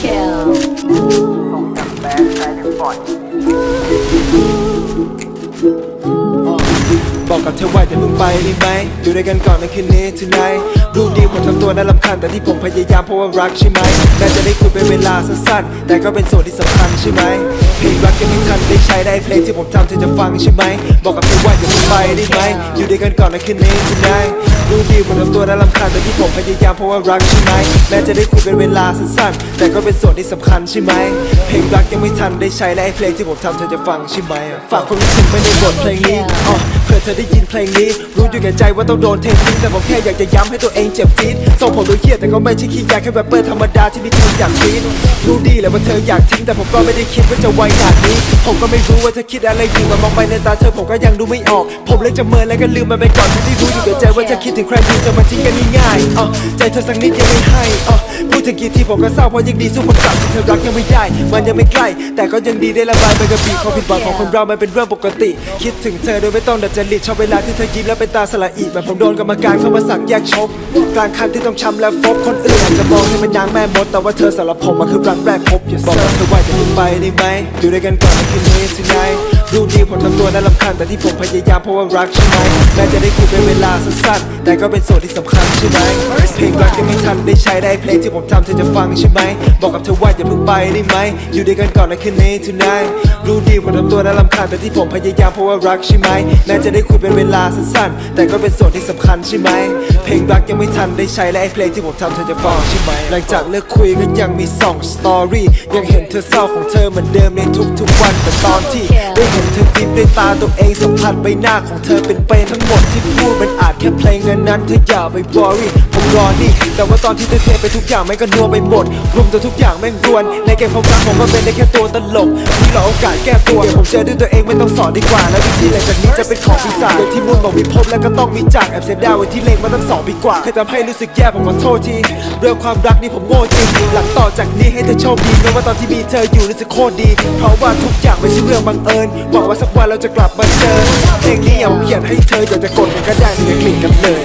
Kill. ส่งจากแบงค์ไซด์นฟอร์ด อว่าจะเพิ่งไปได้ไหมอยู่ด้วยกันก่อนในคืนนี้ tonight รู้ดีผมทำตัวน่ารำคาญแต่ที่ผมพยายามเพราะว่ารักใช่ไหมแม้จะได้คุยเป็นเวลาสั้นๆ แต่ก็เป็นส่วนที่สำคัญใช่ไหมเพลงรักยังไม่ทันได้ใช้ได้เพลงที่ผมทำเธอจะฟังใช่ไหมบอกกับเธอว่าอย่าเพิ่งไปได้ไหมอยู่ด้วยกันก่อนในคืนนี้ tonight รู้ดีผมทำตัวน่ารำคาญแต่ที่ผมพยายามเพราะว่ารักใช่ไหมแม้จะได้คุยเป็นเวลาสั้นๆ แต่ก็เป็นส่วนที่สำคัญใช่ไหมเพลงรักยังไม่ทันได้ใช้และไอ้เพลงที่ผมทำเธอจะฟังใช่ไหมฝากความคิดถึงไว้ในบทเพลงนี้ เธอได้ยินเพลงนี้ รู้อยู่แก่ใจว่าต้องโดนเททิ้งแต่ผมแค่อยากจะย้ำให้ตัวเองเจ็บจี๊ดส่งผมดูเครียดแต่ก็ไม่ใช่ขี้ยาแค่แรปเปอร์ธรรมดาที่มีคนอยากฟีดรู้ดีแหละว่าเธออยากทิ้งแต่ผมก็ไม่ได้คิดว่าจะไวขนาดนี้ ผมก็ไม่รู้ว่าเธอคิดอะไรอยู่แต่มองไปในตาเธอผมก็ยังดูไม่ออก ผมเลยจะเมินแล้วก็ลืมมันไปก่อนที่รู้อยู่แก่ใจว่าเธอคิดถึงใครอยู่จะมาทิ้งกันง่ายๆอ๋อใจเธอสักนิดยังไม่ให้อ๋อ พูดถึงกี่ทีผมก็เศร้าเพราะยังดีสู้คนเก่าที่เธอรักยังไม่ได้ มันยังไม่ใกล้ แต่ก็ยังดีได้ระบายไปกับบีความผิดหวังของคนเรามันเป็นเรื่องปกติ คิดถึงเธอโดยไม่ต้องดัดจริตชอบเวลาที่เธอยิ้มแล้วเป็นตาสละอีกแบบผมโดนกรรมการเข้ามาสั่งแยกชกกลางคันที่ต้องช้ำและฟบคนอื่นอาจจะมองเธอเป็นนางแม่มดแต่ว่าเธอสำหรับผมมันคือรักแรกพบอย่าบอกเธอว่าจะพึ่งไปได้ไหมอยู่ด้วยกันก่อนในคืนนี้ tonight รู้ดีผมทำตัวน่ารำคาญแต่ที่ผมพยายามเพราะว่ารักใช่ไหมแม้จะได้คุยเป็นเวลาสั้นๆ แต่ก็เป็นส่วนที่สำคัญใช่ไหมเพลงรักยังไม่ทันได้ใช้ได้เพลงที่ผมทำเธอจะฟังใช่ไหมบอกกับเธอว่าอย่าเพิ่งไปได้ไหมอยู่ด้วยกันก่อนในคืนนี้ tonight รู้ดีผมทำตัวน่ารำคาญแต่ที่ผมพยายามเพราะว่ารักใช่ไหมแม้จะได้คุยเป็นเวลาสั้นๆ แต่ก็เป็นส่วนที่สำคัญใช่ไหมเพลงรักยังไม่ทันได้ใช้และไอ้เพลงที่ผมทำเธอจะฟังใช่ไหมหลังจากเลิกคุยก็ยังมีสองสตอรี่ยังเห็นเธอเศร้าของเธอเหมือนเดิมในทุกๆวันแต่ตอนที่ได้เห็นเธอยิ้มด้วยตาตัวเองสัมผัสใบหน้าของเธอเป็นไปทั้งหมดที่พูดมันอาจแค่เพลงนั้นนั้นๆเธออย่าไปบอรี่ผมรอนี่ แต่ว่าตอนที่เธอเทไปทุกอย่างแม่งก็นัวไปหมดรวมตัวทุกอย่างแม่งรวน ในเกมความรักผมก็เป็นได้แค่ตัวตลกที่รอโอกาสแก้ตัวเดี๋ยวผมเจอด้วยตัวเองไม่ต้องสอนดีกว่า แล้ววิธีหลังจากนี้จะเป็นของปีศาจโดยที่มุ่นบอกมีพบแล้วก็ต้องมีจากแอบเสียดายไว้ที่เลงมาตั้งสองปีกว่าเคยทำให้รู้สึกแย่ผมขอโทษทีเรื่องความรักนี่ผมโง่จริงหลังต่อจากนี้ให้เธอโชคดีไม่ว่าตอนที่มีเธออยู่รู้สึกโคตรดี เพราะว่าทุก ช่เรื่องบังเอิญหวังว่าสักวันเราจะกลับมาเจอเพลงนี้อย่าเขียนให้เธออยากจะกดกันก็ได้อย่ากลิ่นกันเลย